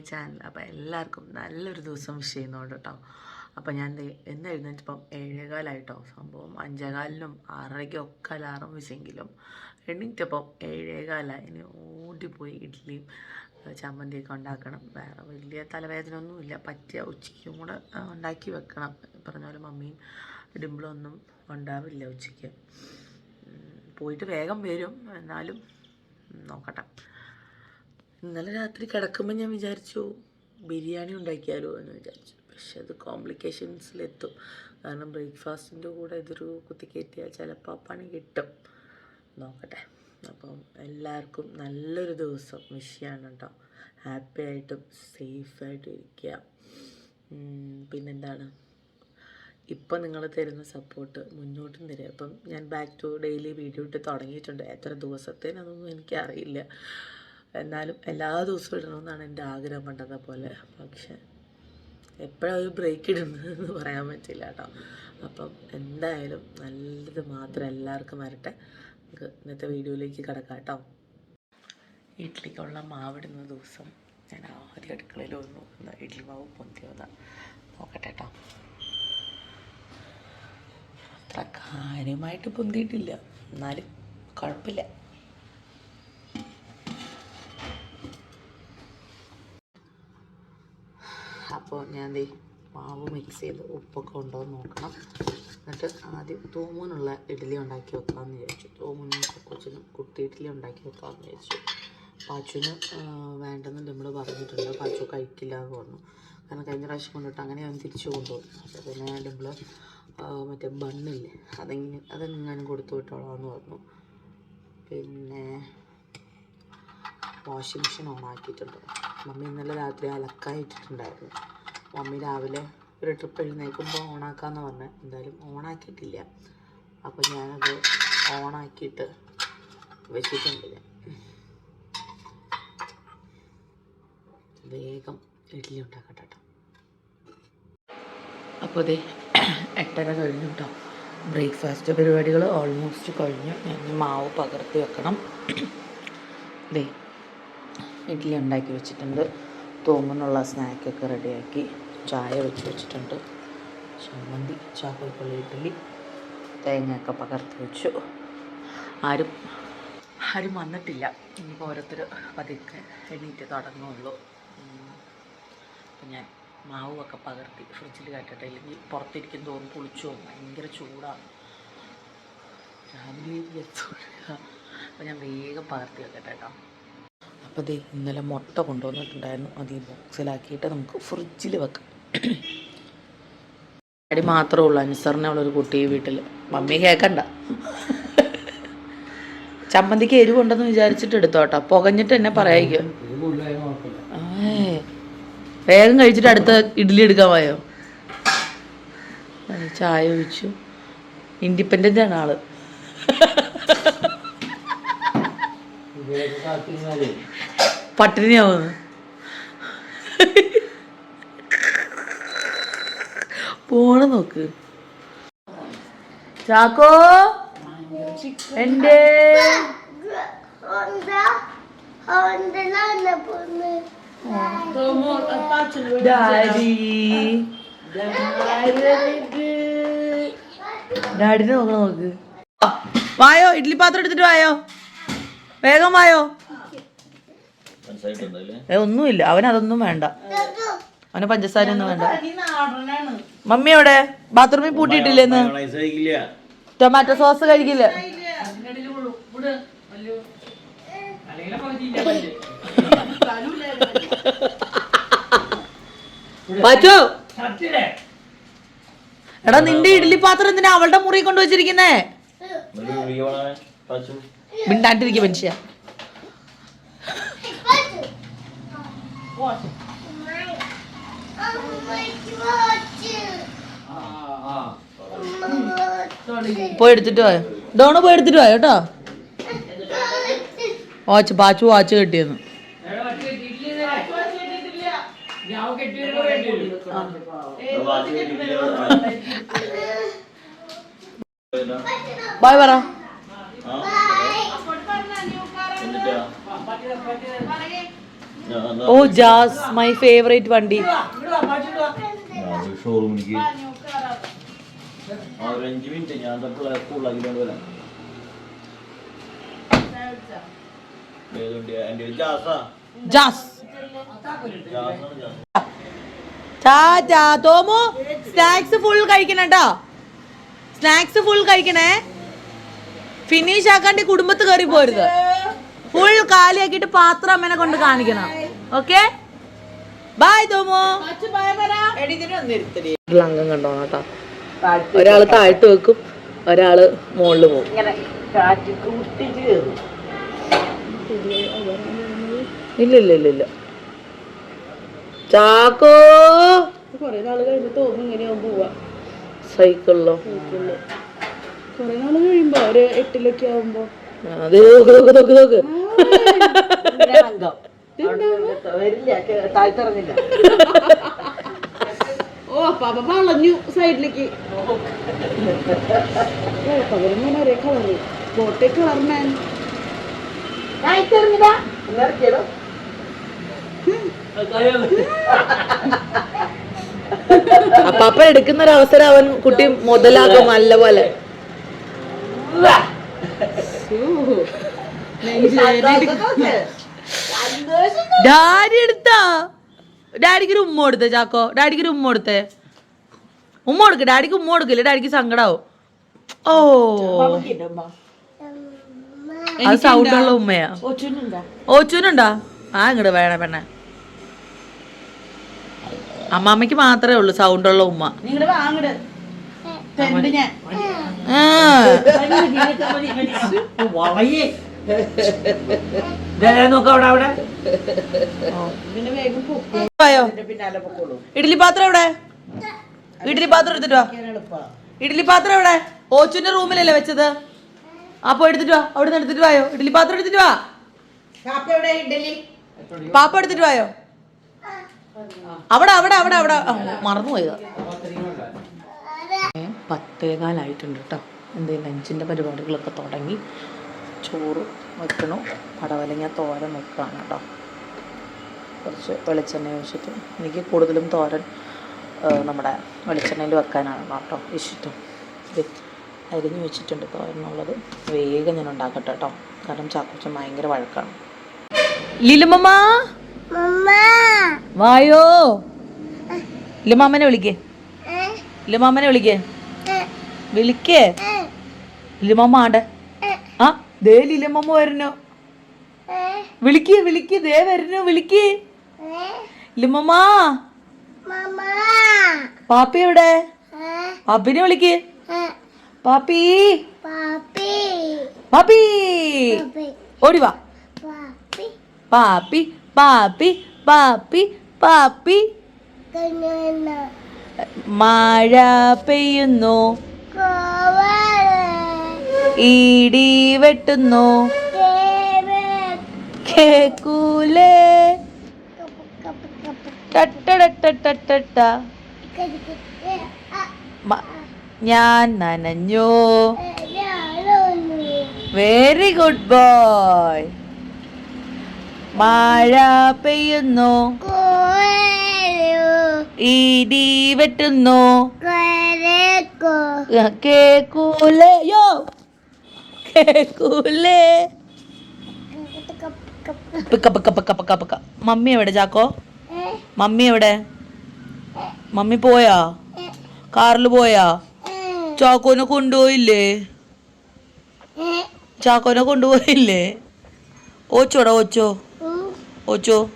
Channel അപ്പോൾ എല്ലാവർക്കും നല്ലൊരു ദിവസം വിഷ് ചെയ്യുന്നുണ്ട് കേട്ടോ അപ്പോൾ ഞാൻ എന്ന് എഴുന്നേറ്റപ്പം ഏഴേകാലായിട്ടോ സംഭവം. അഞ്ചേകാലിനും ആറരയ്ക്കും ഒക്കെ അലാറം വെച്ചെങ്കിലും എണ്ണീറ്റപ്പം ഏഴേകാലായി ഇനി ഓടിപ്പോയി ഇഡ്ഡലിയും ചമ്മന്തിയൊക്കെ ഉണ്ടാക്കണം. വേറെ വലിയ തലവേദന ഒന്നുമില്ല പറ്റിയ ഉച്ചയ്ക്കും കൂടെ ഉണ്ടാക്കി വെക്കണം. പറഞ്ഞ പോലെ മമ്മിയും ഡിമ്പിളും ഒന്നും ഉണ്ടാവില്ല ഉച്ചയ്ക്ക്. പോയിട്ട് വേഗം വരും. എന്നാലും നോക്കട്ടെ. ഇന്നലെ രാത്രി കിടക്കുമ്പോൾ ഞാൻ വിചാരിച്ചു ബിരിയാണി ഉണ്ടാക്കിയാലോ? എന്ന് വിചാരിച്ചു. പക്ഷെ അത് കോംപ്ലിക്കേഷൻസിലെത്തും കാരണം ബ്രേക്ക്ഫാസ്റ്റിന്റെ കൂടെ ഇതൊരു കുത്തിക്കയറ്റിയാൽ ചിലപ്പോൾ പണി കിട്ടും. നോക്കട്ടെ. അപ്പം എല്ലാവർക്കും നല്ലൊരു ദിവസം. വിഷ് ചെയ്യാണ് കേട്ടോ ഹാപ്പി ആയിട്ടും സേഫായിട്ടും ഇരിക്കുക പിന്നെന്താണ്? ഇപ്പം നിങ്ങൾ തരുന്ന സപ്പോർട്ട് മുന്നോട്ടും തരിക. അപ്പം ഞാൻ ബാക്ക് ടു ഡെയിലി വീഡിയോ ഇട്ട് തുടങ്ങിയിട്ടുണ്ട്. എത്ര ദിവസത്തേനതൊന്നും എനിക്കറിയില്ല. എന്നാലും എല്ലാ ദിവസവും ഇടണമെന്നാണ് എന്റെ ആഗ്രഹം പണ്ടത്തെ പോലെ. പക്ഷെ എപ്പോഴാണ് ഒരു ബ്രേക്ക് ഇടുന്നതെന്ന് പറയാൻ പറ്റില്ല കേട്ടോ. അപ്പം എന്തായാലും നല്ലത് മാത്രം എല്ലാവർക്കും വരട്ടെ. നമുക്ക് ഇന്നത്തെ വീഡിയോയിലേക്ക് കിടക്കാം കേട്ടോ. ഇഡ്ഡലിക്കുള്ള മാവിടുന്ന ദിവസം ഞാൻ ആദ്യ അടുക്കളയിൽ വന്നു. ഇഡ്ഡലി മാവ് പൊന്തി വന്ന. നോക്കട്ടെ കേട്ടോ. അത്ര കാര്യമായിട്ട് പൊന്തിയിട്ടില്ല. എന്നാലും കുഴപ്പമില്ല. അപ്പോൾ ഞാൻ ദേ മാവ് മിക്സ് ചെയ്ത് ഉപ്പൊക്കെ ഉണ്ടോ എന്ന് നോക്കണം. എന്നിട്ട് ആദ്യം തൂമൂനുള്ള ഇഡ്ഡലി ഉണ്ടാക്കി വെക്കാമെന്ന് വിചാരിച്ചു. തൂമൂനും കൊച്ചിനും കുട്ടി ഇഡ്ഡലി ഉണ്ടാക്കി വെക്കാമെന്ന് വിചാരിച്ചു. പാച്ചുവിന് വേണ്ടെന്ന് നമ്മൾ പറഞ്ഞിട്ടുണ്ട്. പാച്ചു കഴിക്കില്ല എന്ന് പറഞ്ഞു. കാരണം കഴിഞ്ഞ പ്രാവശ്യം കൊണ്ടിട്ട് അങ്ങനെ അവൻ തിരിച്ചു കൊണ്ടുപോകും അപ്പോൾ പിന്നെ നമ്മൾ മറ്റേ ബണ്ണില്ലേ അതെങ്ങനെ അതെങ്ങാനും കൊടുത്തു വിട്ടോളാമെന്ന് പറഞ്ഞു. പിന്നെ വാഷിംഗ് മെഷീൻ ഓൺ ആക്കിയിട്ടുണ്ട്. മമ്മി ഇന്നലെ രാത്രി അലക്കായിട്ടിട്ടുണ്ടായിരുന്നു. മമ്മി രാവിലെ ഒരു ട്രിപ്പ് എഴുന്നേൽക്കുമ്പോൾ ഓണാക്കാമെന്ന് പറഞ്ഞത് എന്തായാലും ഓണാക്കിയിട്ടില്ല. അപ്പോൾ ഞാനത് ഓണാക്കിയിട്ട് വെച്ചിട്ടുണ്ട് വേഗം ഇഡ്ഡലി ഉണ്ടാക്കട്ടെ കേട്ടോ അപ്പോൾ അതെ എട്ടര കഴിഞ്ഞു കേട്ടോ ബ്രേക്ക്ഫാസ്റ്റ് പരിപാടികൾ ഓൾമോസ്റ്റ് കഴിഞ്ഞു. ഞാൻ മാവ് പകർത്തി വെക്കണം. ദേ ഇഡ്ഡലി ഉണ്ടാക്കി വെച്ചിട്ടുണ്ട്. തോമനുള്ള സ്നാക്കൊക്കെ റെഡിയാക്കി ചായ വെച്ച് വെച്ചിട്ടുണ്ട്. ചമ്മന്തി ചാക്കോൽപ്പള്ളി ഇഡ്ഡലി തേങ്ങയൊക്കെ പകർത്തി വെച്ചു. ആരും ആരും വന്നിട്ടില്ല. ഇനിയിപ്പോൾ ഓരോരുത്തർ പതുക്കെ എണീറ്റ് തുടങ്ങുള്ളൂ. അപ്പം ഞാൻ മാവുമൊക്കെ പകർത്തി ഫ്രിഡ്ജിൽ കാറ്റട്ടെ അല്ലെങ്കിൽ പുറത്തിരിക്കും തോറും പുളിച്ചു പോകും. ഭയങ്കര ചൂടാണ്. രാവിലെ അപ്പം ഞാൻ വേഗം പകർത്തി വെക്കട്ടെ കേട്ടോ. അപ്പോൾ ദേ ഇന്നലെ മുട്ട കൊണ്ടുവന്നിട്ടുണ്ടായിരുന്നു. അത് ഈ ബോക്സിലാക്കിയിട്ട് നമുക്ക് ഫ്രിഡ്ജിൽ വെക്കാം. അടി മാത്രമേ ഉള്ളൂ. അനുസരണമുള്ളൊരു കുട്ടി വീട്ടിൽ മമ്മി കേൾക്കണ്ട ചമ്മന്തിക്ക് എരിവുണ്ടെന്ന് വിചാരിച്ചിട്ട് എടുത്തോട്ടോ. പുകഞ്ഞിട്ട് എന്നെ പറയായിക്കോ വേഗം കഴിച്ചിട്ട് അടുത്ത ഇഡ്ഡലി അത് ചായ ഒഴിച്ചു. ഇൻഡിപെൻഡന്റ് ആണ് ആൾ. പട്ടിണിയാവുന്നു. പോണ നോക്ക്. ചാക്കോ? എന്റെ ഡാഡി. ഡാഡിനെ നോക്കണം നോക്ക്. വായോ ഇഡ്ലി പാത്രം എടുത്തിട്ട് വായോ? വേഗം വായോ. ഏ ഒന്നുമില്ല. അവൻ അതൊന്നും വേണ്ട. അവന് പഞ്ചസാര ഒന്നും വേണ്ട. മമ്മി എവിടെ? ബാത്റൂമിൽ പൂട്ടിയിട്ടില്ലെന്ന് ടൊമാറ്റോ സോസ് കഴിക്കില്ല. പറ്റോ എടാ നിന്റെ ഇഡ്ഡലി പാത്രം എന്തിനാ അവളുടെ മുറി കൊണ്ടു വെച്ചിരിക്കുന്നേ? മിണ്ടാണ്ടിരിക്കും മനുഷ്യ. പോയി എടുത്തിട്ട് പോയോ ഡോണ പോയി എടുത്തിട്ട് പോയോ കേട്ടോ? വാച്ച് പാച്ചു വാച്ച് കെട്ടിയെന്ന്. ബായ് പറ. ഓ ജാസ് മൈ ഫേവറേറ്റ് വണ്ടി. ഷോറൂമിലേക്ക് അഞ്ച് മിനിറ്റ് ഞാൻ സ്കൂളിലാക്കിക്കൊണ്ട് വരാം. തോമു സ്നാക്സ് ഫുൾ കഴിക്കണം കേട്ടോ സ്നാക്സ് ഫുൾ കഴിക്കണേ. ഫിനിഷ് ആക്കാണ്ട് കുടുംബത്ത് കയറി പോരുത്. ഫുൾ കാലിയാക്കിയിട്ട് പാത്രം അമ്മനെ കൊണ്ട് കാണിക്കണം. ഓക്കെ ബൈ തോമോ അംഗം കണ്ടോ കേട്ടോ. ഒരാൾ താഴ്ത്ത് വെക്കും ഒരാൾ മുകളിൽ പോകും. ഇല്ല ഇല്ല ഇല്ല ഇല്ല. ചാക്കോ. കൊറേ നാൾ കഴിഞ്ഞ് തോന്നും ഇങ്ങനെയാവും പോവാ. സൈക്കിളിലോ? കൊറേ നാൾ കഴിയുമ്പോ ഒരു എട്ടിലൊക്കെ ആവുമ്പോ. അത് നോക്ക് നോക്ക് നോക്ക് നോക്ക്. ഓ പാപ്പ വളഞ്ഞു സൈഡിലേക്ക്. ഒരേ കളറ്. അപ്പാപ്പ എടുക്കുന്ന ഒരു അവസരം അവൻ കുട്ടി മുതലാക്കും നല്ല പോലെ ഡാഡി എടുത്താ. ഡാഡിക്ക് ഒരു ഉമ്മ കൊടുത്തേ ചാക്കോ. ഡാഡിക്ക് ഒരു ഉമ്മ കൊടുത്തേ. ഉമ്മ കൊടുക്ക ഡാഡിക്ക് ഉമ്മ കൊടുക്കില്ല? ഡാഡിക്ക് സങ്കടാവും. ഓ. അത് സൗണ്ട് ഉള്ള ഉമ്മയാ ഓച്ചൂനുണ്ടാ ആ ഇങ്ങോട്ട് വേണ പെണ്ണെ. അമ്മാമ്മയ്ക്ക് മാത്രമേ ഉള്ളൂ സൗണ്ട് ഉള്ള ഉമ്മ ആ. ഇഡ്ഡലി പാത്രം എവിടെ? ഇഡ്ഡലി പാത്രം എടുത്തിട്ട് വാ. ഇഡ്ഡലി പാത്രം എവിടെ? ഓച്ചുന്റെ റൂമിലല്ലേ വെച്ചത്? അപ്പൊ എടുത്തിട്ട് വാ. അവിടെ നിന്ന് എടുത്തിട്ട് വായോ? ഇഡ്ഡലി പാത്രം എടുത്തിട്ട് വാ. ഇഡലി പാപ്പ എടുത്തിട്ട് വായോ? അവിടെ അവിടെ അവിടെ അവിടെ. മറന്നുപോയത് പത്തേകാലായിട്ടുണ്ട് കേട്ടോ എന്തെങ്കിലും ലഞ്ചിന്റെ പരിപാടികളൊക്കെ തുടങ്ങി. ചോറ് വെക്കണു. പടവലങ്ങ തോരൻ വെക്കുകയാണ് കേട്ടോ. കുറച്ച് വെളിച്ചെണ്ണ ഒഴിച്ചിട്ട് എനിക്ക് കൂടുതലും തോരൻ നമ്മുടെ വെളിച്ചെണ്ണയിൽ വെക്കാനാണ് കേട്ടോ ഇഷ്ടം ഇത് അരിഞ്ഞു വെച്ചിട്ടുണ്ട് തോരനുള്ളത് വേഗം ഞാൻ ഉണ്ടാക്കട്ടെ കേട്ടോ കാരണം ചാക്കോച്ചൻ ഭയങ്കര വഴക്കാണ്. ലിലുമമ്മ വായോ! ലിമാമ്മനെ വിളിക്കേ. ലിമാമ്മനെ വിളിക്കേ. വിളിക്കേ. ലിമമ്മ ആണ്ടെ ദേ ലിലമ്മ വരുന്നു. വിളിക്ക് വിളിക്ക് ദേ വരുന്നു വിളിക്ക്. ലിമമ്മ പാപ്പി എവിടെ? പാപ്പിനെ വിളിക്ക്. പാപ്പി. പാപ്പി. ഓടി വാ. പാപ്പി. പാപ്പി പാപ്പി പാപ്പി മഴ പെയ്യുന്നു. ഇടി വെട്ടുന്നു. കേക്കൂലേ? ഞാൻ നനഞ്ഞു. വെരി ഗുഡ് ബോയ് മഴ പെയ്യുന്നു. ഇടി വെട്ടുന്നു. കേക്കൂലയോ മമ്മി എവിടെ? ചാക്കോ? മമ്മി എവിടെ? മമ്മി പോയാ? കാറിൽ പോയാ? ചാക്കോനെ കൊണ്ടുപോയില്ലേ? ചാക്കോനെ കൊണ്ടുപോയില്ലേ? ഓച്ചോടാ ഓച്ചോ. ഓച്ചോ.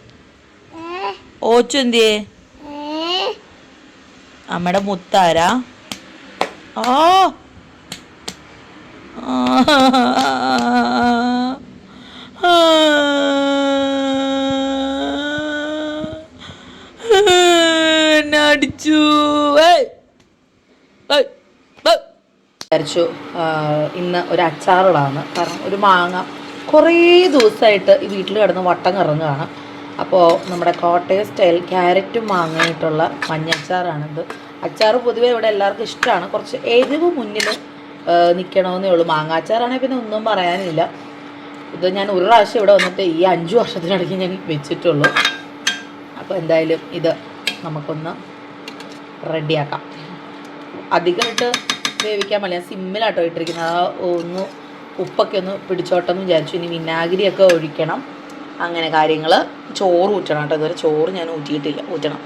ഓച്ചു എന്തിയേ? അമ്മയുടെ മുത്താരാ? ആ അടിച്ചു. വിചാരിച്ചു ഇന്ന് ഒരു അച്ചാറുകളാണ്. കാരണം ഒരു മാങ്ങ കുറേ ദിവസമായിട്ട് ഈ വീട്ടിൽ കിടന്ന് വട്ടം കറങ്ങുകയാണ്. അപ്പോൾ നമ്മുടെ കോട്ടയം സ്റ്റൈൽ ക്യാരറ്റും മാങ്ങയായിട്ടുള്ള മഞ്ഞച്ചാറാണിത്. അച്ചാർ പൊതുവേ ഇവിടെ എല്ലാവർക്കും ഇഷ്ടമാണ്. കുറച്ച് എരിവ് മുന്നിൽ നിൽക്കണമെന്നേ ഉള്ളൂ. മാങ്ങാച്ചാറാണെങ്കിൽ പിന്നെ ഒന്നും പറയാനില്ല. ഇത് ഞാൻ ഒരു പ്രാവശ്യം ഇവിടെ വന്നിട്ട് ഈ അഞ്ച് വർഷത്തിനിടയ്ക്ക് ഞാൻ വെച്ചിട്ടുള്ളൂ. അപ്പോൾ എന്തായാലും ഇത് നമുക്കൊന്ന് റെഡിയാക്കാം. അധികമായിട്ട് വേവിക്കാൻ പറ്റില്ല സിമ്മിലാട്ടോ ഇട്ടിരിക്കുന്നത്. ആ ഒന്ന് ഉപ്പൊക്കെ ഒന്ന് പിടിച്ചോട്ടെന്ന് വിചാരിച്ചു. ഇനി വിനാഗിരിയൊക്കെ ഒഴിക്കണം. അങ്ങനെ കാര്യങ്ങൾ ചോറ് ഊറ്റണം കേട്ടോ. ഇതുവരെ ചോറ് ഞാൻ ഊറ്റിയിട്ടില്ല. ഊറ്റണം.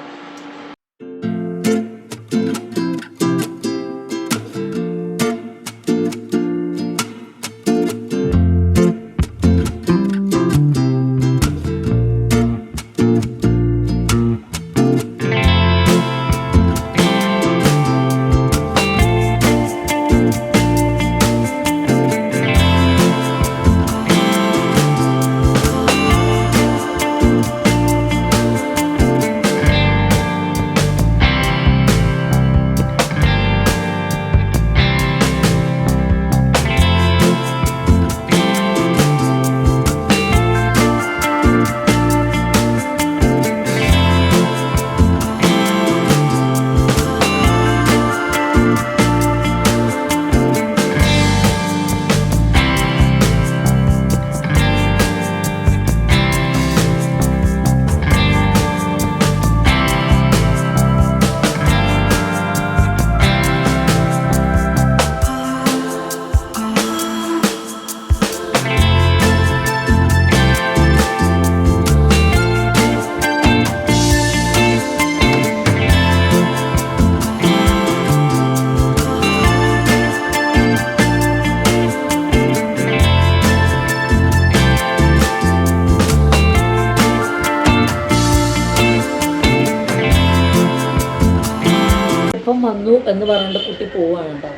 പോവാണ് കേട്ടോ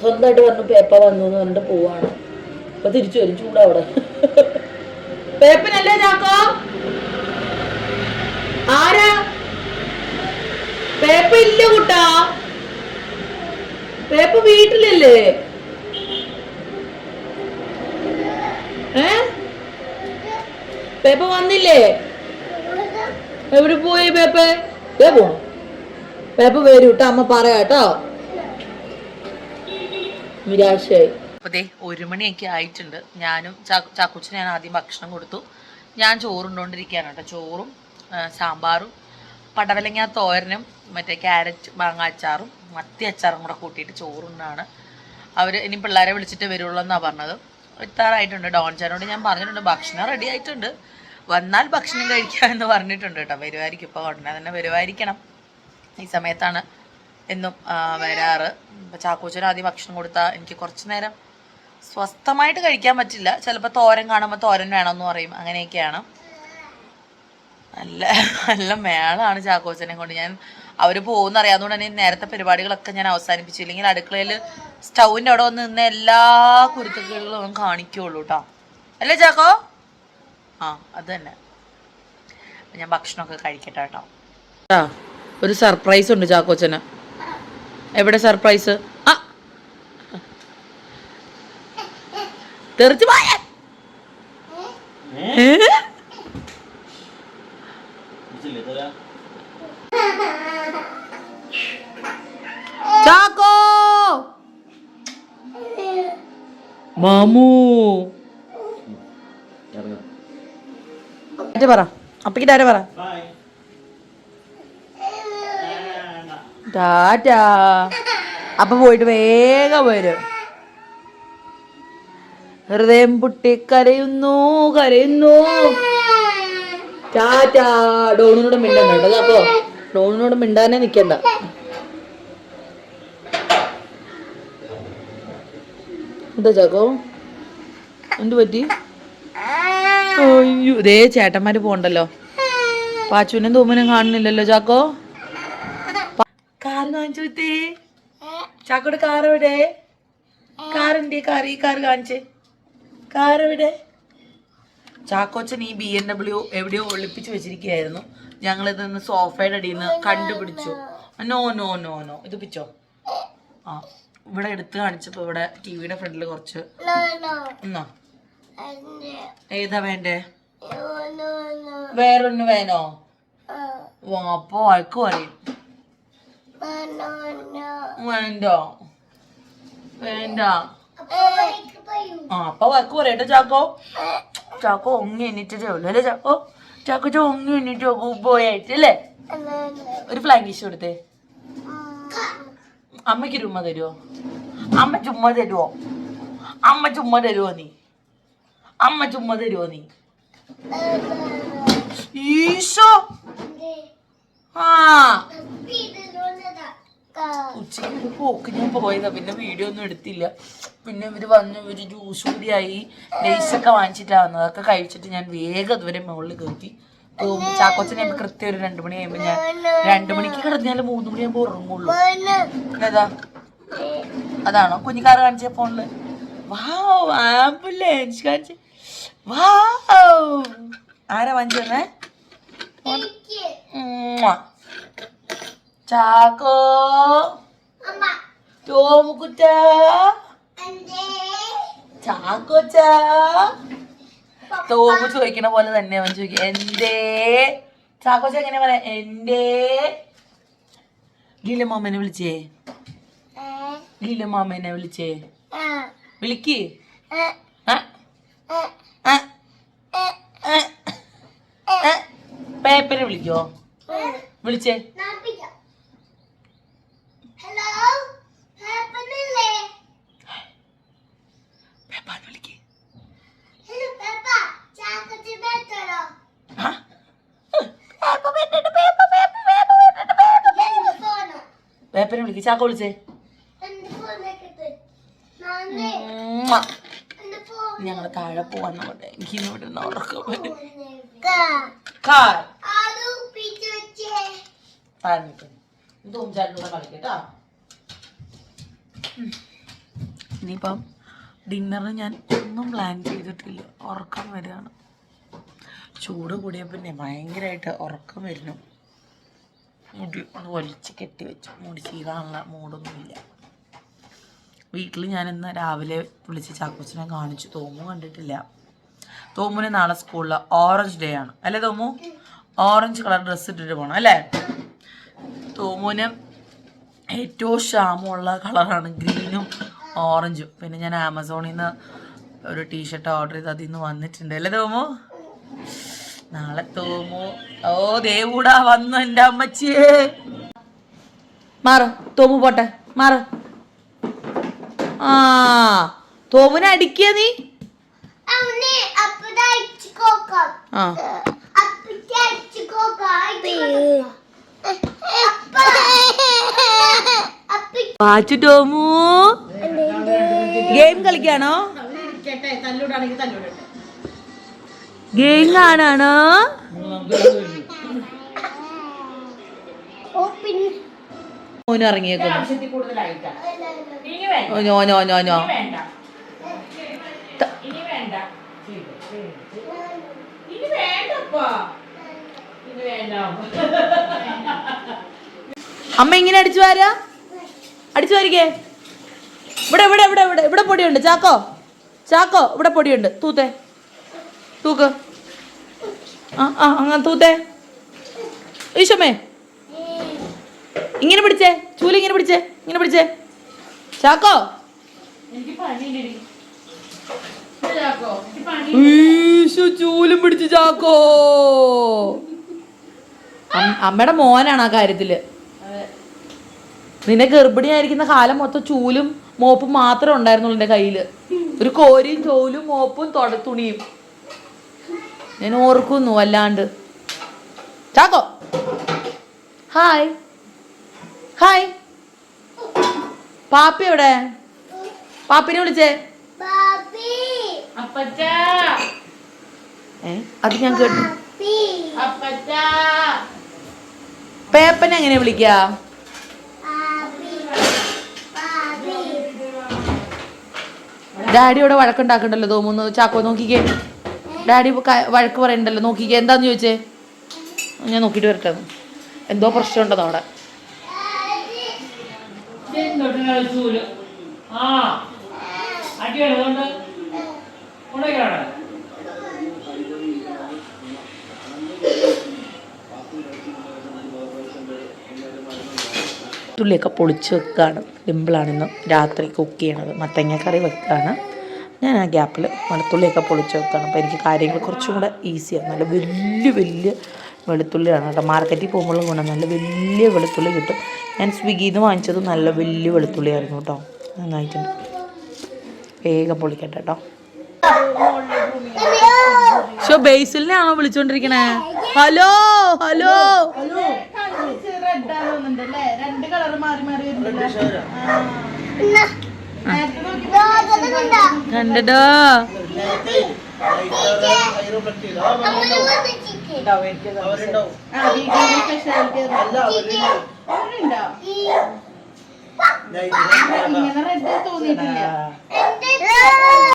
സ്വന്തമായിട്ട് പറഞ്ഞു പേപ്പ വന്നു എന്ന് പറഞ്ഞിട്ട് പോവാണ്. അപ്പൊ തിരിച്ചു വരും ചൂടാ അവിടെ പേപ്പനല്ലേ ചാക്കോ? ആരാ? പേപ്പ ഇല്ല കുട്ടാ. പേപ്പ വീട്ടിലല്ലേ? ഏ? പേപ്പ വന്നില്ലേ? എവിടെ പോയി പേപ്പ ഏ പോണു. പേപ്പ വേര് കേട്ടോ അമ്മ പറയാട്ടോ നിരാശയായി. അതെ ഒരു മണിയൊക്കെ ആയിട്ടുണ്ട്. ഞാനും ചാക്കുച്ചിന് ഞാൻ ആദ്യം ഭക്ഷണം കൊടുത്തു. ഞാൻ ചോറുണ്ടോണ്ടിരിക്കുകയാണ് കേട്ടോ ചോറും സാമ്പാറും പടവലങ്ങ തോരനും മറ്റേ ക്യാരറ്റ് മാങ്ങ അച്ചാറും മത്തി അച്ചാറും കൂടെ കൂട്ടിയിട്ട് ചോറുണ്ടാണ് അവർ ഇനി പിള്ളേരെ വിളിച്ചിട്ട് വരുള്ളൂ എന്നാണ് പറഞ്ഞത്. എത്താറായിട്ടുണ്ട്. ഡോൺ ചാനോട് ഞാൻ പറഞ്ഞിട്ടുണ്ട് ഭക്ഷണം റെഡി ആയിട്ടുണ്ട്. വന്നാൽ ഭക്ഷണം കഴിക്കാം എന്ന് പറഞ്ഞിട്ടുണ്ട് കേട്ടോ വരുമായിരിക്കും ഇപ്പോൾ ഉടനെ തന്നെ വരുമായിരിക്കണം ഈ സമയത്താണ് എന്നും വരാറ്. ചാക്കോച്ചന് ആദ്യം ഭക്ഷണം കൊടുത്താൽ എനിക്ക് കുറച്ച് നേരം സ്വസ്ഥമായിട്ട് കഴിക്കാൻ പറ്റില്ല. ചിലപ്പോൾ തോരൻ കാണുമ്പോൾ തോരൻ വേണമെന്ന് പറയും. അങ്ങനെയൊക്കെയാണ്. നല്ല നല്ല മേളാണ് ചാക്കോച്ചനെ കൊണ്ട്. ഞാൻ അവർ പോകുന്ന അറിയാവുന്നതുകൊണ്ട് തന്നെ നേരത്തെ പരിപാടികളൊക്കെ ഞാൻ അവസാനിപ്പിച്ചു. ഇല്ലെങ്കിൽ അടുക്കളയിൽ സ്റ്റൗവിന്റെ അവിടെ വന്ന് നിന്ന് എല്ലാ കുരുത്തക്കുകളും അവൻ കാണിക്കുള്ളൂ കേട്ടോ അല്ലേ ചാക്കോ? ആ അത് തന്നെ. ഞാൻ ഭക്ഷണമൊക്കെ കഴിക്കട്ടെ കേട്ടോ ഒരു സർപ്രൈസ് ഉണ്ട് ചാക്കോച്ചന്. എവിടെ സർപ്രൈസ്? ആ. തെറിച്ച് പോയ. ചാക്കോ! മാമു. പറ. അപ്പയ്ക്ക് ടാറ്റ പറ ബൈ ടാറ്റ. അപ്പൊ പോയിട്ട് വേഗം വരും. ഹൃദയം പൊട്ടി കരയുന്നു കരയുന്നു. ടാറ്റാ. ഡോണിനോട് മിണ്ടണ്ട അപ്പോ ഡോണിനോട് മിണ്ടാനേ നിക്കണ്ട. എന്താ ചാക്കോ? എന്ത് പറ്റി? അയ്യോ ഇതേ ചേട്ടന്മാര് പോണ്ടല്ലോ. പാച്ചുവിനും തൂമനും കാണുന്നില്ലല്ലോ ചാക്കോ? കാറ് കാണിച്ചു ചാക്കോടെ കാർ എവിടെ കാറിന്റെ കാർ ഈ കാർ കാണിച്ചേ. കാർ എവിടെ ചാക്കോച്ചൻ ഈ ബി എം ഡബ്ല്യു എവിടെയോ ഒളിപ്പിച്ച് വെച്ചിരിക്കുകയായിരുന്നു. ഞങ്ങൾ നിന്ന് സോഫയുടെ അടിയിൽ നിന്ന് കണ്ടുപിടിച്ചു. No no no no. ഇത് പിച്ചോ? ആ ഇവിടെ എടുത്ത് കാണിച്ചപ്പോ ഇവിടെ ടി വിയുടെ ഫ്രണ്ടിൽ കുറച്ച് എന്നാ ഏതാ വേണ്ടേ? വേറൊന്ന് വേണോ? വാ, അയക്കും വഴക്ക് പറയും. വേണ്ട? വേണ്ട. ആ അപ്പൊ വഴക്ക് പറയട്ടെ ചാക്കോ. ചാക്കോ ഒങ്ങി എണീറ്റതേ ഉള്ളൂ അല്ലേ ചാക്കോ? ചാക്കോ ചോങ്ങി വേണ്ടിട്ടോ പോയായിട്ട് അല്ലേ? ഒരു ഫ്ലൈങ് കിസ് കൊടുത്തേ. അമ്മയ്ക്ക് ഉമ്മ തരുമോ അമ്മ ചുമ്മാ തരുമോ അമ്മ ചുമ്മാ തരുമോ നീ? അമ്മ ചുമ്മാ തരുമോ നീ? ഈശോ! ആ. ഉച്ചയ്ക്ക് ഒരു പോക്ക് ഞാൻ പോയതാ. പിന്നെ വീഡിയോ ഒന്നും എടുത്തില്ല. പിന്നെ ഇവർ വന്ന് ഇവർ ജ്യൂസ് കൂടിയായി ലേസൊക്കെ വാങ്ങിച്ചിട്ടാ വന്നത്. അതൊക്കെ കഴിച്ചിട്ട് ഞാൻ വേഗം ഇതുവരെ മുകളിൽ കയറ്റി. ചാക്കോച്ചനെ കൃത്യം ഒരു രണ്ടു മണി കഴിയുമ്പോ ഞാൻ രണ്ടു മണിക്ക് കിടന്നാലും മൂന്ന് മണിയാകുമ്പോ ഉറങ്ങുള്ളൂ. അതാ അതാണോ? കുഞ്ഞിക്കാറ് കാണിച്ച ഫോണിൽ. വാവ് ആംബുലൻസ് കാണിച്ച വാവ്. ആരാ വാങ്ങിച്ചു തന്നെ? ചാക്കോ? ടോമുക്കുറ്റ ചാക്കോച്ച? തോമു ചോദിക്കണ പോലെ തന്നെ അവൻ ചോദിക്കുക എന്തേ? ചാക്കോച്ച എങ്ങനെ പറയാ എന്റെ ലീലമാമനെ വിളിച്ചേ. ലീലമാമനെ വിളിച്ചേ. വിളിക്ക്? പേപ്പനെ വിളിക്കോ? വിളിച്ചേ പേപ്പാന്ന് വിളിക്ക് ആ? പേപ്പ വരുന്നുണ്ട്, പേപ്പ, പേപ്പ, പേപ്പ വരുന്നുണ്ട്, പേപ്പ. പേപ്പനെ വിളിക്ക്. ചാക്ക വിളിച്ചേ. ഞങ്ങൾ താഴെ പോവാന്നോട്ടെ എനിക്ക് ഇന്ന് ഇവിടെ നിന്ന് ഉറക്കം കാർ. പറഞ്ഞിട്ട് തൂഞ്ചാട്ടിലൂടെ കളിക്കട്ടാ ഇനിയിപ്പം ഡിന്നറിന് ഞാൻ ഒന്നും പ്ലാൻ ചെയ്തിട്ടില്ല. ഉറക്കം വരികയാണ്. ചൂട് കൂടിയ പിന്നെ ഭയങ്കരമായിട്ട് ഉറക്കം വരുന്നു. മുടി ഒന്ന് വലിച്ച് കെട്ടി വെച്ചു. മുടി ചീറാനുള്ള മൂടൊന്നുമില്ല. വീട്ടിൽ ഞാൻ ഇന്ന് രാവിലെ വിളിച്ച് ചാക്കോച്ചനെ കാണിച്ചു. തോമു കണ്ടിട്ടില്ല. തോമുന് നാളെ സ്കൂളിൽ ഓറഞ്ച് ഡേ ആണ്. അല്ലേ തോമു? ഓറഞ്ച് കളർ ഡ്രസ്സ് ഇട്ടിട്ട് പോകണം അല്ലേ? തോമുന് ഏറ്റവും ക്ഷാമമുള്ള കളറാണ് ഗ്രീനും ഓറഞ്ചും. പിന്നെ ഞാൻ ആമസോണിൽ നിന്ന് ഒരു ടീഷർട്ട് ഓർഡർ ചെയ്ത് അതിൽ നിന്ന് വന്നിട്ടുണ്ട്. അല്ലേ തോമു? നാളെ തോമു. ഓ ദേവൂടാ വന്നു എന്റെ അമ്മച്ചിയേ. മാറ് തോമു പോട്ടെ മാറ്. ആ തോമുനെ അടിക്കുക നീ? വാച്ചു ടോമു ഗെയിം കളിക്കാണോ? ഗെയിം കാണാണോ ഓന് ഇറങ്ങിയേക്കുന്നു ഞോ ത- അമ്മ ഇങ്ങനെ അടിച്ചു വാരാ? അടിച്ചു വാരിക്കേ. ഇവിടെ ഇവിടെ ഇവിടെ ഇവിടെ. ഇവിടെ പൊടിയുണ്ട്. ചാക്കോ? ചാക്കോ ഇവിടെ പൊടിയുണ്ട്. തൂത്തേ. തൂക്ക്. ആ ആ അങ്ങനെ തൂത്തേ. ഈശോമേ ഇങ്ങനെ പിടിച്ചേ. ചൂല ഇങ്ങനെ പിടിച്ചേ. ഇങ്ങനെ പിടിച്ചേ. ചാക്കോ. ഈശോ ചൂലും പിടിച്ച് ചാക്കോ. അമ്മയുടെ മോനാണ് ആ കാര്യത്തിൽ. നിന്നെ ഗർഭിണിയായിരിക്കുന്ന കാലം മൊത്തം ചൂലും മോപ്പും മാത്രമേ ഉണ്ടായിരുന്നുള്ളൂ എന്റെ കയ്യിൽ. ഒരു കോരിയും ചോലും മോപ്പും തൊട തുണിയും. ഞാൻ ഓർക്കുന്നു അല്ലാണ്ട് ചാക്കോ. ഹായ്. ഹായ്. പാപ്പി എവിടെ? പാപ്പിനെ വിളിച്ചേ. ഏ അത് ഞാൻ കേട്ടു. പേപ്പനെ എങ്ങനെ വിളിക്ക? ഡാഡി ഇവിടെ വഴക്കുണ്ടാക്കണ്ടല്ലോ തോന്നുന്നു. ചാക്കോ നോക്കിക്കേ. ഡാഡി വഴക്ക് പറയണ്ടല്ലോ. നോക്കിക്കേ എന്താന്ന് ചോദിച്ചേ? ഞാൻ നോക്കിട്ട് വരട്ടെ. എന്തോ എന്തോ പ്രശ്നമുണ്ടെന്നോ അവിടെ. തുള്ളിയൊക്കെ പൊളിച്ച് വെക്കുകയാണ് സിമ്പിളാണ് ഇന്ന് രാത്രി കുക്ക് ചെയ്യണത്. മത്തങ്ങ കറി വെക്കുകയാണ് ഞാൻ ആ ഗ്യാപ്പിൽ വെളുത്തുള്ളിയൊക്കെ പൊളിച്ച് വെക്കണം. അപ്പോൾ എനിക്ക് കാര്യങ്ങൾ കുറച്ചും കൂടെ ഈസിയാണ് നല്ല വലിയ വലിയ വെളുത്തുള്ളിയാണ് കേട്ടോ. മാർക്കറ്റിൽ പോകുമ്പോഴും ഗുണം നല്ല വലിയ വെളുത്തുള്ളി കിട്ടും. ഞാൻ സ്വിഗ്ഗിയിൽ നിന്ന് വാങ്ങിച്ചത് നല്ല വലിയ വെളുത്തുള്ളിയായിരുന്നു കേട്ടോ. നന്നായിട്ടുണ്ട് വേഗം പൊളിക്കട്ടെ കേട്ടോ. ഷോ ബേസിലിനെയാണോ വിളിച്ചോണ്ടിരിക്കണേ? Hello hello. രണ്ട് കളർ മാറി മാറി വരുന്നില്ല നേരത്തെ നോക്കിയപ്പോ കണ്ടടോ ആ വീട്ടിലെ സ്പെഷ്യാലിറ്റി അവരുണ്ടോ ഇങ്ങനെ റെഡ് തോന്നിയിട്ടില്ല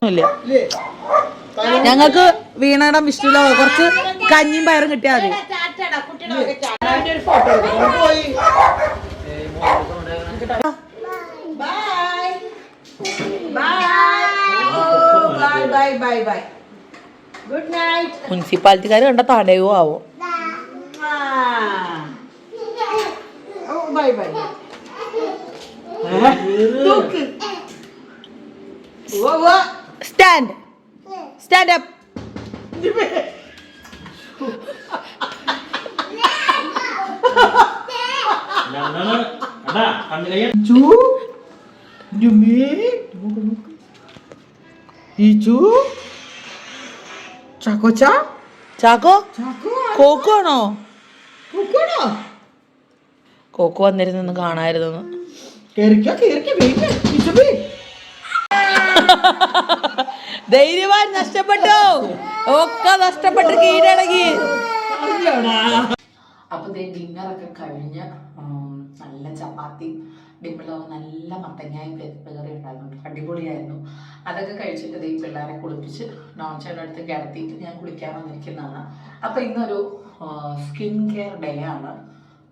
ഇല്ല ഞങ്ങൾക്ക് വീണടം വിഷ്ണുലോ കുറച്ച് കഞ്ഞിയും പയറും കിട്ടിയാൽ മതി. ഒരു photo bye bye bye bye good night മുനിസിപ്പാലിറ്റിക്കാർ കണ്ട തടയോ ആവോ? Bye bye stand stand up എന്താണ് അതാ കണ്ടില്ല ചാക്കോച്ച ചാക്കോ ചാക്കോ? കോക്കോ ആണോ കുക്കണോ കോക്കോ വന്നിരുന്നു കാണായിരുന്നു ധൈര്യമായി നഷ്ടപ്പെട്ടു. ഒക്കെ നഷ്ടപ്പെട്ട് കീഴടങ്ങി. അപ്പൊ ഡിന്നറൊക്കെ കഴിഞ്ഞ് നല്ല ചപ്പാത്തി. ഡിമ്പിളോ നല്ല മത്തങ്ങായും പേറി ഉണ്ടായിരുന്നു. അടിപൊളിയായിരുന്നു. അതൊക്കെ കഴിച്ചിട്ട് ദേ പിള്ളേരെ കുളിപ്പിച്ച് നോൺ ചേട്ടൻ അടുത്ത് കിടത്തിയിട്ട് ഞാൻ കുളിക്കാൻ വന്നിരിക്കുന്നതാണ്. അപ്പോൾ ഇന്നൊരു സ്കിൻ കെയർ ഡേ ആണ്.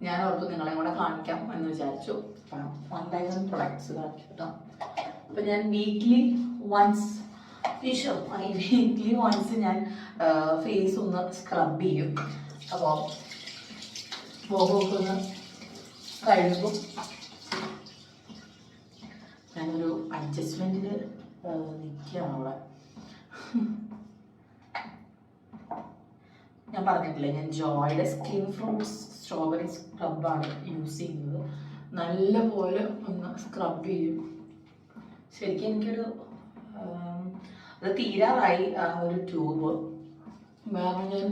ഞാൻ ഓർത്ത് നിങ്ങളെ കൂടെ കാണിക്കാം എന്ന് വിചാരിച്ചു. വൺ തൗസൻഡ് പ്രൊഡക്ട്സ് കാണിച്ചു കേട്ടോ അപ്പൊ ഞാൻ വീക്ക്ലി വൺസ് ഈശോ വീക്ക്ലി വൺസ് ഞാൻ ഫേസ് ഒന്ന് സ്ക്രബ് ചെയ്യും. അപ്പോൾ മുഖമൊക്കെ ഒന്ന് കഴുകും. ഞാനൊരു അഡ്ജസ്റ്റ്മെന്റിൽ നിൽക്കുകയാണ് അവിടെ. ഞാൻ പറഞ്ഞിട്ടില്ല ഞാൻ ജോയുടെ സ്കിൻ ഫ്രൂട്ട്സ് സ്ട്രോബെറി സ്ക്രബാണ് യൂസ് ചെയ്യുന്നത്. നല്ലപോലെ ഒന്ന് സ്ക്രബ് ചെയ്യും. ശരിക്കും എനിക്കൊരു അത് തീരാറായി ആ ഒരു ട്യൂബ്. വേറെ ഞാൻ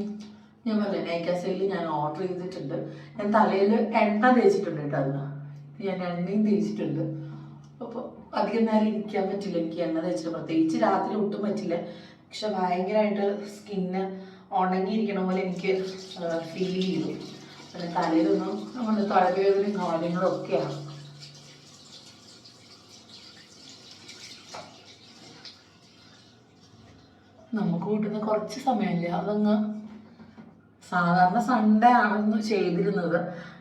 ഞാൻ പറഞ്ഞു നൈക്കാസയിൽ ഞാൻ ഓർഡർ ചെയ്തിട്ടുണ്ട്. ഞാൻ തലയിൽ എണ്ണ തേച്ചിട്ടുണ്ട് കേട്ടോ അതിന്. ഞാൻ എണ്ണയും തേച്ചിട്ടുണ്ട്. അപ്പോൾ അധികം നേരം ഇരിക്കാൻ പറ്റില്ല എനിക്ക് എണ്ണ തേച്ചിട്ട്. പ്രത്യേകിച്ച് രാത്രി ഒട്ടും പറ്റില്ല. പക്ഷെ ഭയങ്കരമായിട്ട് സ്കിന്ന് ഉണങ്ങിയിരിക്കണ പോലെ എനിക്ക് ഫീൽ ചെയ്തു. പിന്നെ തലയിലൊന്നും നമ്മുടെ തലവേദനയും കാര്യങ്ങളും ഒക്കെയാണ് നമുക്ക് കിട്ടുന്ന കുറച്ച് സമയമല്ലേ അതങ്ങ് സാധാരണ സൺഡേ ആണെന്ന് ചെയ്തിരുന്നത്.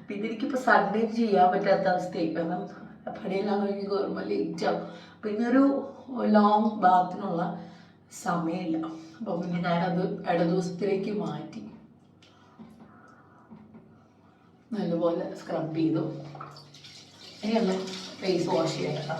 പിന്നെ എനിക്കിപ്പോൾ സൺഡേ ചെയ്യാൻ പറ്റാത്ത അവസ്ഥയായി. കാരണം പണിയെല്ലാം കഴിഞ്ഞ് കയറുമ്പോൾ ലേറ്റ് ആവും. പിന്നെ ഒരു ലോങ് ബാത്തിനുള്ള സമയമില്ല. അപ്പം പിന്നെ ഞാനത് ഇട ദിവസത്തിലേക്ക് മാറ്റി. നല്ലപോലെ സ്ക്രബ് ചെയ്തു. ഇനി ഒന്ന് ഫേസ് വാഷ് ചെയ്യാം കേട്ടോ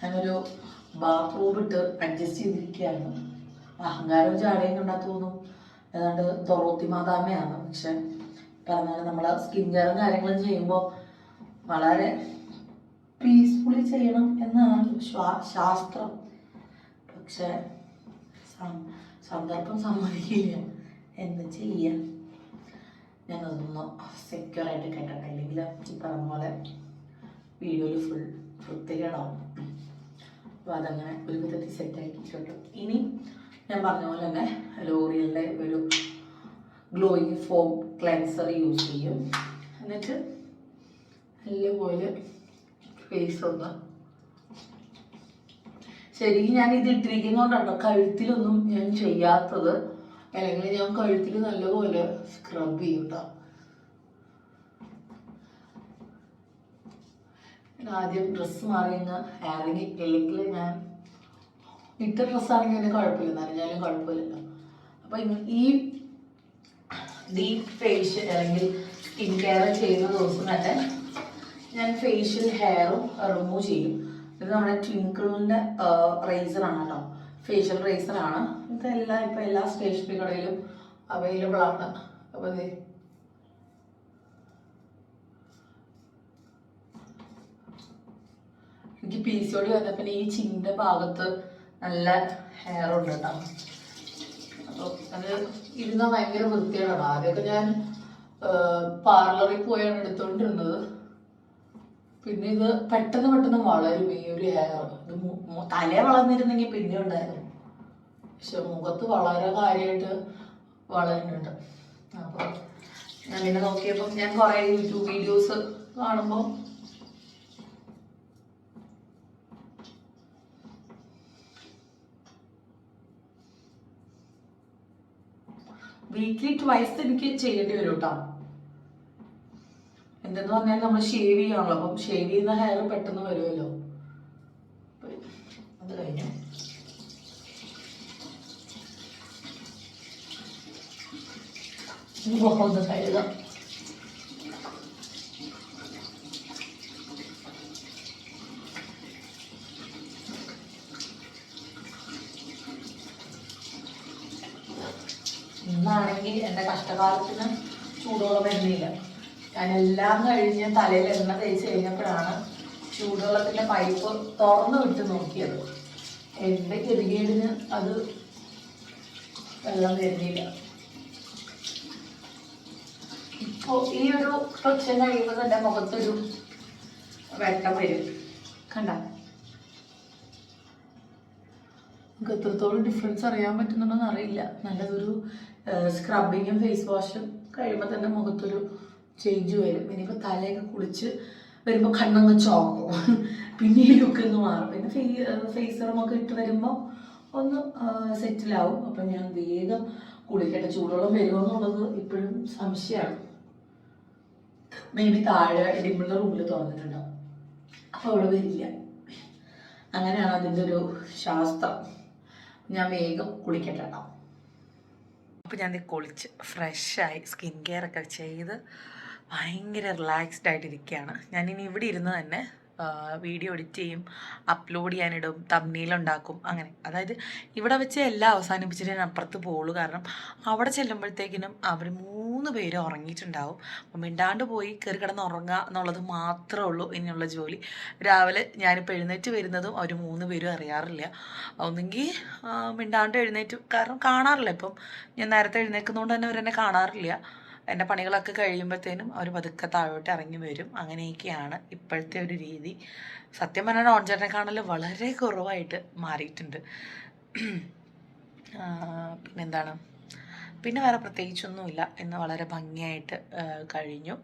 ഞാനൊരു ബാത്റൂം അഡ്ജസ്റ്റ് ചെയ്തിരിക്കുകയാണ് അഹങ്കാരം ചാടയും കണ്ടാൽ തോന്നും ഏതാണ്ട് തൊറോത്തി മാതാമയാണ് പക്ഷെ പറഞ്ഞാൽ നമ്മൾ സ്കിൻ കെയറും കാര്യങ്ങളും ചെയ്യുമ്പോൾ വളരെ പീസ്ഫുള്ളി ചെയ്യണം എന്നാണ് ശാസ്ത്രം. പക്ഷെ സന്ദർഭം സമ്മതിക്കില്ല. എന്ന് ചെയ്യാം? ഞാനതൊന്ന് സെക്യൂർ ആയിട്ട് കേട്ടെ. അല്ലെങ്കിൽ ഈ പറഞ്ഞ പോലെ വീഡിയോയിൽ ഫുൾ വൃത്തികേടാവും അപ്പോൾ അതങ്ങനെ ഒരു വിധത്തിൽ സെറ്റാക്കി കിട്ടും ഇനി ഞാൻ പറഞ്ഞ പോലെ തന്നെ ലോറിയലിന്റെ ഒരു ഗ്ലോയിങ് ഫോം ക്ലെൻസർ യൂസ് ചെയ്യും. എന്നിട്ട് നല്ലപോലെ ഫേസ് ഒന്ന് ശരിക്കും ഞാൻ ഇത് ഇട്ടിരിക്കുന്നതുകൊണ്ടാണ് കഴുത്തിലൊന്നും ഞാൻ ചെയ്യാത്തത്. അല്ലെങ്കിൽ ഞാൻ കഴുത്തിൽ നല്ലപോലെ സ്ക്രബ് ചെയ്യും കേട്ടോ ഞാൻ ആദ്യം ഡ്രസ്സ് മാറി ഇറങ്ങി. ഇല്ലെങ്കിൽ ഞാൻ ഇട്ട ഡ്രസ്സാണെങ്കിൽ അതിന് കുഴപ്പമില്ല. നനഞ്ഞാലും കുഴപ്പമില്ലല്ലോ. അപ്പോൾ ഈ ഡീപ്പ് ഫേഷ്യൽ അല്ലെങ്കിൽ സ്കിൻ കെയർ ചെയ്യുന്ന ദിവസം തന്നെ ഞാൻ ഫേഷ്യൽ ഹെയറും റിമൂവ് ചെയ്യും. ഇത് നമ്മുടെ ട്വിങ്കിളിന്റെ റേസറാണ് കേട്ടോ ഫേഷ്യൽ റേസറാണ് ഇതെല്ലാം ഇപ്പോൾ എല്ലാ സ്റ്റേഷനറി കടയിലും അവൈലബിൾ ആണ്. അപ്പോൾ എനിക്ക് പി സി ഒടി വന്നപ്പോൾ ഈ ചിന്ത ഭാഗത്ത് നല്ല ഹെയർ ഉണ്ട് കേട്ടോ. അപ്പോൾ അത് ഇരുന്നാൽ ഭയങ്കര വൃത്തികേടാണ്. ആദ്യമൊക്കെ ഞാൻ പാർലറിൽ പോയാണ് എടുത്തുകൊണ്ടിരുന്നത് പിന്നെ ഇത് പെട്ടെന്ന് പെട്ടെന്ന് വളരും ഈ ഒരു ഹെയർ ഇത് തലേ വളർന്നിരുന്നെങ്കിൽ പിന്നെ ഉണ്ടായിരുന്നു. പക്ഷെ മുഖത്ത് വളരെ കാര്യമായിട്ട് വളരുന്നുണ്ട്. അപ്പോൾ ഞാൻ പിന്നെ നോക്കിയപ്പോൾ ഞാൻ കുറേ യൂട്യൂബ് വീഡിയോസ് കാണുമ്പോൾ വീക്ക്ലി ട്വൈസ് എനിക്ക് ചെയ്യേണ്ടി വരും കേട്ടോ എന്തെന്ന് പറഞ്ഞാൽ നമ്മൾ ഷേവ് ചെയ്യണല്ലോ. അപ്പം ഷേവ് ചെയ്യുന്ന ഹെയർ പെട്ടെന്ന് വരുമല്ലോ അത് കഴിഞ്ഞു. ഇനി ഇന്നാണെങ്കിൽ എന്റെ കഷ്ടകാലത്തിന് ചൂടുവെള്ളം വരുന്നില്ല. എല്ലാം കഴിഞ്ഞ് തലയിൽ എണ്ണ തേച്ച് കഴിഞ്ഞപ്പോഴാണ് ചൂടുവെള്ളത്തിന്റെ പൈപ്പ് തുറന്നു വിട്ട് നോക്കിയത്. എന്റെ ഗതികേടിന് അത് വെള്ളം വരുന്നില്ല ഇപ്പോൾ ഈ ഒരു പ്രശ്നം കഴിയുമ്പോൾ എന്റെ മുഖത്തൊരു വെട്ടം വരും. കണ്ട? നമുക്ക് എത്രത്തോളം ഡിഫറൻസ് അറിയാൻ പറ്റുന്നുണ്ടെന്ന് അറിയില്ല. നല്ലതൊരു സ്ക്രബിങ്ങും ഫേസ് വാഷും കഴിയുമ്പോൾ തന്നെ മുഖത്തൊരു ചേഞ്ച് വരും. ഇനിയിപ്പോൾ തലയൊക്കെ കുളിച്ച് വരുമ്പോൾ കണ്ണങ്ങ് ചോക്കും പിന്നെ ഈ ലുക്ക് അങ്ങ് മാറും. പിന്നെ ഫേ ഫേസ് ഒക്കെ ഇട്ട് വരുമ്പോൾ ഒന്ന് സെറ്റിലാവും അപ്പം ഞാൻ വേഗം കുളിക്കട്ടെ. ചൂടുവെള്ളം വരുമോ എന്നുള്ളത് ഇപ്പോഴും സംശയമാണ്. മേ ബി താഴെ ഡിമ്പിളുടെ റൂമിൽ തുറന്നിട്ടുണ്ടാവും അപ്പോൾ അവിടെ വരില്ല. അങ്ങനെയാണ് അതിന്റെ ഒരു ശാസ്ത്രം. ഞാൻ വേഗം കുളിക്കട്ടെ കേട്ടോ അപ്പോൾ ഞാൻ കുളിച്ച് ഫ്രഷായി സ്കിൻ കെയർ ഒക്കെ ചെയ്ത് ഭയങ്കര റിലാക്സ്ഡ് ആയിട്ടിരിക്കുകയാണ് ഞാനിനി ഇവിടെ ഇരുന്ന് തന്നെ വീഡിയോ എഡിറ്റ് ചെയ്യും അപ്ലോഡ് ചെയ്യാനിടും തമ്മിയിലുണ്ടാക്കും അങ്ങനെ. അതായത് ഇവിടെ വെച്ച് എല്ലാം അവസാനിപ്പിച്ചിട്ട് ഞാൻ അപ്പുറത്ത് പോകുള്ളൂ കാരണം അവിടെ ചെല്ലുമ്പോഴത്തേക്കിനും അവർ മൂന്ന് പേര് ഉറങ്ങിയിട്ടുണ്ടാവും. അപ്പം മിണ്ടാണ്ട് പോയി കയറി കിടന്ന് ഉറങ്ങുക എന്നുള്ളത് മാത്രമേ ഉള്ളൂ ഇനിയുള്ള ജോലി. രാവിലെ ഞാനിപ്പോൾ എഴുന്നേറ്റ് വരുന്നതും അവർ മൂന്ന് പേരും അറിയാറില്ല. ഒന്നെങ്കിൽ മിണ്ടാണ്ട് എഴുന്നേറ്റ്. കാരണം കാണാറില്ല ഇപ്പം. ഞാൻ നേരത്തെ എഴുന്നേൽക്കുന്നതുകൊണ്ട് തന്നെ അവരെന്നെ കാണാറില്ല. എന്റെ പണികളൊക്കെ കഴിയുമ്പോഴത്തേനും അവർ പതുക്കെ താഴോട്ട് ഇറങ്ങി വരും. അങ്ങനെയൊക്കെയാണ് ഇപ്പോഴത്തെ ഒരു രീതി. സത്യം പറഞ്ഞാൽ ഓൺചേട്ടനെ കാണൽ വളരെ കുറവായിട്ട് മാറിയിട്ടുണ്ട്. പിന്നെന്താണ്? പിന്നെ വേറെ പ്രത്യേകിച്ചൊന്നുമില്ല. ഇന്ന് വളരെ ഭംഗിയായിട്ട് കഴിഞ്ഞു.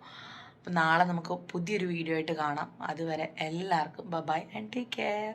അപ്പം നാളെ നമുക്ക് പുതിയൊരു വീഡിയോ ആയിട്ട് കാണാം. അതുവരെ എല്ലാവർക്കും ബൈ ആൻഡ് ടേക്ക് കെയർ.